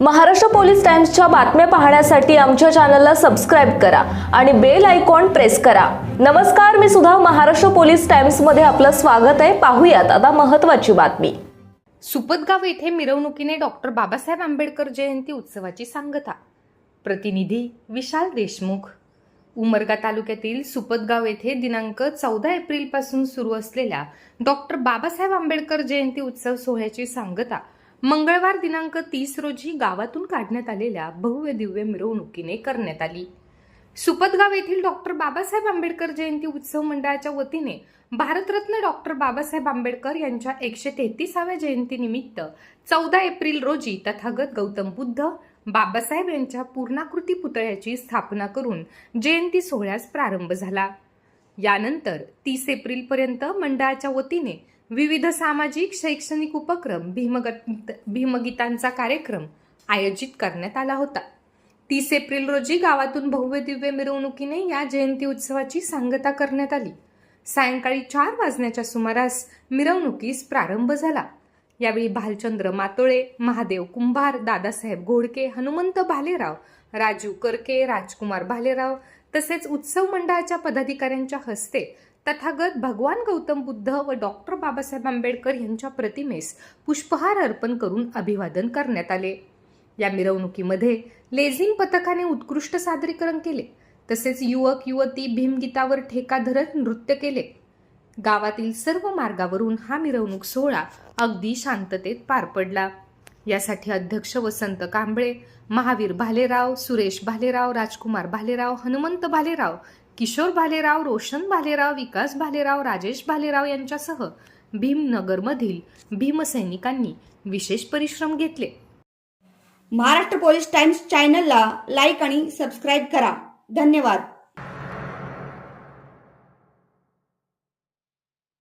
Maharashtra police टाइम्सच्या बातम्या पाहण्यासाठी आमच्या चॅनलला सबस्क्राईब करा आणि बेल आयकॉन प्रेस करा. नमस्कार मी सुद्धा महाराष्ट्र पोलीस टाइम्समध्ये आपलं स्वागत आहे. पाहूयात आता महत्त्वाची बातमी. सुपतगाव येथे मिरवणुकीने डॉक्टर बाबासाहेब आंबेडकर जयंती उत्सवाची सांगता. प्रतिनिधी विशाल देशमुख. उमरगा तालुक्यातील सुपतगाव येथे दिनांक चौदा एप्रिलपासून सुरू असलेल्या डॉक्टर बाबासाहेब आंबेडकर जयंती उत्सव सोहळ्याची सांगता. मंगळवार दिनांक तीस रोजी गावातून काढण्यात आलेल्या भव्य दिव्य मिरवणुकीने करण्यात आली. सुपतगाव येथील डॉक्टर बाबासाहेब आंबेडकर जयंती उत्सव मंडळाच्या वतीने भारतरत्न डॉक्टर बाबासाहेब आंबेडकर यांच्या एकशे तेहतीसाव्या जयंतीनिमित्त चौदा एप्रिल रोजी तथागत गौतम बुद्ध बाबासाहेब यांच्या पूर्णाकृती पुतळ्याची स्थापना करून जयंती सोहळ्यास प्रारंभ झाला. यानंतर तीस एप्रिलपर्यंत मंडळाच्या वतीने विविध सामाजिक शैक्षणिक उपक्रम भीमगत भीमगीतांचा कार्यक्रम आयोजित करण्यात आला होता. तीस एप्रिल रोजी गावातून भव्य दिव्य मिरवणुकीने या जयंती उत्सवाची सांगता करण्यात आली. सायंकाळी चार वाजण्याच्या सुमारास मिरवणुकीस प्रारंभ झाला. यावेळी भालचंद्र मातोळे महादेव कुंभार दादासाहेब घोडके हनुमंत भालेराव राजू करके राजकुमार भालेराव तसेच उत्सव मंडळाच्या पदाधिकाऱ्यांच्या हस्ते तथागत भगवान गौतम बुद्ध व डॉक्टर बाबासाहेब आंबेडकर यांच्या प्रतिमेस पुष्पहार अर्पण करून अभिवादन करण्यात आले. या मिरवणुकीमध्ये लेझिम पथकाने उत्कृष्ट सादरीकरण केले. तसेच युवक युवती भीमगीतावर ठेका धरत नृत्य केले. गावातील सर्व मार्गावरून हा मिरवणूक सोहळा अगदी शांततेत पार पडला. यासाठी अध्यक्ष वसंत कांबळे महावीर भालेराव सुरेश भालेराव राजकुमार भालेराव हनुमंत भालेराव किशोर भालेराव रोशन भालेराव विकास भालेराव राजेश भालेराव यांच्यासह भीमनगरमधील भीमसैनिकांनी विशेष परिश्रम घेतले. महाराष्ट्र पोलीस टाइम्स चॅनलला लाईक आणि सबस्क्राईब करा. धन्यवाद.